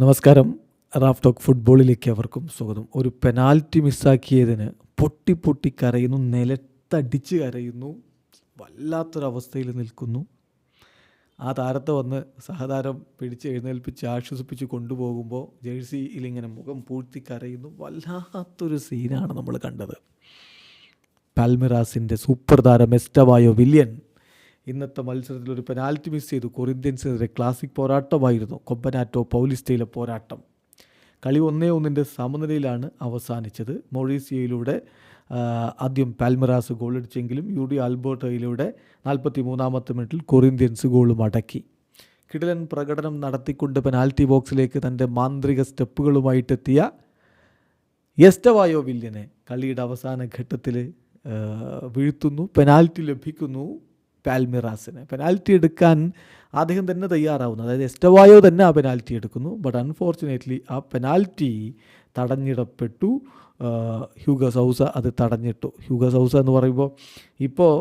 നമസ്കാരം. Raf talk ഫുട്ബോളിലേക്ക് അവർക്കും സ്വാഗതം. ഒരു പെനാൽറ്റി മിസ്സാക്കിയതിന് പൊട്ടി പൊട്ടി കരയുന്നു നിലത്തടിച്ച് കരയുന്നു വല്ലാത്തൊരവസ്ഥയിൽ നിൽക്കുന്നു. ആ താരത്തെ വന്ന് സഹതാരം പിടിച്ച് എഴുന്നേൽപ്പിച്ച് ആശ്വസിപ്പിച്ച് കൊണ്ടുപോകുമ്പോൾ ജേഴ്സിയിൽ ഇങ്ങനെ മുഖം പൂഴ്ത്തി കരയുന്നു. വല്ലാത്തൊരു സീനാണ് നമ്മൾ കണ്ടത്. പാൽമിറാസിന്റെ സൂപ്പർ താരം എസ്റ്റവായോ വില്യൻ ഇന്നത്തെ മത്സരത്തിൽ ഒരു പെനാൽറ്റി മിസ് ചെയ്തു കൊറിന്ത്യൻസിനെതിരെ ക്ലാസിക് പോരാട്ടമായിരുന്നു. കൊമ്പനാറ്റോ പൗലിസ്റ്റയിലെ പോരാട്ടം. കളി ഒന്നേ ഒന്നിന്റെ സമനിലയിലാണ് അവസാനിച്ചത്. മൊറീസിയയിലൂടെ ആദ്യം പാൽമറാസ് ഗോളടിച്ചെങ്കിലും യു ഡി ആൽബർട്ടയിലൂടെ നാൽപ്പത്തി മൂന്നാമത്തെ മിനിറ്റിൽ കൊറിന്ത്യൻസ് ഗോളും അടക്കി. കിടലൻ പ്രകടനം നടത്തിക്കൊണ്ട് പെനാൽറ്റി ബോക്സിലേക്ക് തന്റെ മാന്ത്രിക സ്റ്റെപ്പുകളുമായിട്ടെത്തിയ എസ്റ്റവായോ വില്യനെ കളിയുടെ അവസാന ഘട്ടത്തിൽ വീഴ്ത്തുന്നു. പെനാൽറ്റി ലഭിക്കുന്നു. പാൽമിറാസിന്. പെനാൽറ്റി എടുക്കാൻ അദ്ദേഹം തന്നെ തയ്യാറാവുന്നു. അതായത് എസ്റ്റവായോ തന്നെ ആ പെനാൽറ്റി എടുക്കുന്നു. ബട്ട് അൺഫോർച്ചുനേറ്റ്ലി ആ പെനാൽറ്റി തടഞ്ഞിടപ്പെട്ടു. ഹ്യൂഗ സൗസ അത് തടഞ്ഞിട്ടു. ഹ്യൂഗ സൗസ എന്ന് പറയുമ്പോൾ ഇപ്പോൾ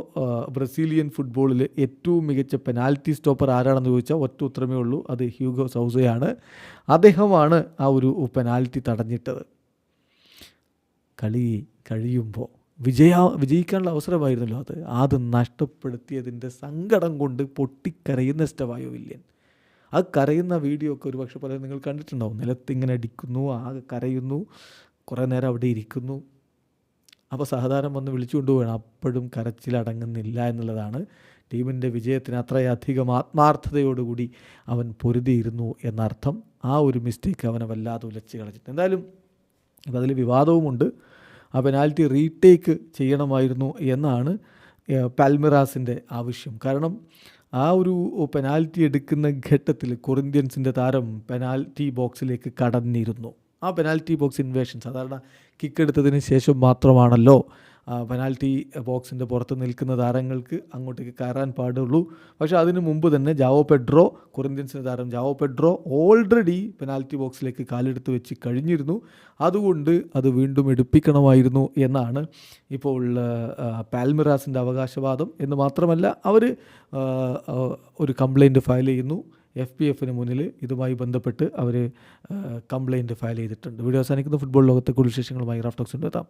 ബ്രസീലിയൻ ഫുട്ബോളിൽ ഏറ്റവും മികച്ച പെനാൽറ്റി സ്റ്റോപ്പർ ആരാണെന്ന് ചോദിച്ചാൽ ഒറ്റ ഉത്തരമേ ഉള്ളൂ. അത് ഹ്യൂഗോ സൗസയാണ്. അദ്ദേഹമാണ് ആ ഒരു പെനാൽറ്റി തടഞ്ഞിട്ടത്. കളി കഴിയുമ്പോൾ വിജയ വിജയിക്കാനുള്ള അവസരമായിരുന്നല്ലോ അത്. അത് നഷ്ടപ്പെടുത്തിയതിന്റെ സങ്കടം കൊണ്ട് പൊട്ടിക്കരയുന്ന സ്റ്റവായോ വില്യൻ? ആ കരയുന്ന വീഡിയോ ഒക്കെ ഒരുപക്ഷെ പലരും നിങ്ങൾ കണ്ടിട്ടുണ്ടാവും. നിലത്തിങ്ങനെ അടിക്കുന്നു ആകെ കരയുന്നു കുറേ നേരം അവിടെ ഇരിക്കുന്നു. അപ്പോൾ സഹതാരം വന്ന് വിളിച്ചു കൊണ്ടുപോകണം അപ്പോഴും കരച്ചിലടങ്ങുന്നില്ല എന്നുള്ളതാണ്. ടീമിന്റെ വിജയത്തിന് അത്രയധികം ആത്മാർത്ഥതയോടുകൂടി അവൻ പൊരുതിയിരുന്നു എന്നർത്ഥം. ആ ഒരു മിസ്റ്റേക്ക് അവനെ വല്ലാതെ ഉലച്ച് കളഞ്ഞിട്ട് എന്തായാലും അതിൽ വിവാദവുമുണ്ട്. ആ പെനാൽറ്റി റീടേക്ക് ചെയ്യണമായിരുന്നു എന്നാണ് പാൽമിറാസിന്റെ ആവശ്യം. കാരണം ആ ഒരു പെനാൽറ്റി എടുക്കുന്ന ഘട്ടത്തിൽ കൊറിന്ത്യൻസിന്റെ താരം പെനാൽറ്റി ബോക്സിലേക്ക് കടന്നിരുന്നു. ആ പെനാൽറ്റി ബോക്സ് ഇൻവേഷൻ സാധാരണ കിക്ക് എടുത്തതിന് ശേഷം മാത്രമാണല്ലോ പെനാൽറ്റി ബോക്സിന്റെ പുറത്ത് നിൽക്കുന്ന താരങ്ങൾക്ക് അങ്ങോട്ടേക്ക് കയറാൻ പാടുള്ളൂ. പക്ഷേ അതിനു മുമ്പ് തന്നെ ജാവോ പെഡ്രോ കൊറിന്ത്യൻസിന്റെ താരം ജാവോ പെഡ്രോ ഓൾറെഡി പെനാൽറ്റി ബോക്സിലേക്ക് കാലെടുത്ത് വെച്ച് കഴിഞ്ഞിരുന്നു. അതുകൊണ്ട് അത് വീണ്ടും എടുപ്പിക്കണമായിരുന്നു എന്നാണ് ഇപ്പോൾ പാൽമിറാസിന്റെ അവകാശവാദം. എന്ന് മാത്രമല്ല അവർ ഒരു കംപ്ലൈന്റ് ഫയൽ ചെയ്യുന്നു. എഫ് പി എഫിന് മുന്നിൽ ഇതുമായി ബന്ധപ്പെട്ട് അവർ കംപ്ലൈന്റ് ഫയൽ ചെയ്തിട്ടുണ്ട്. വീഡിയോ അവസാനിക്കുന്ന. ഫുട്ബോൾ ലോകത്തെ കൂടുതൽ വിശേഷങ്ങളുമായി റാഫ്റ്റോക്സിന്റെ എത്താം.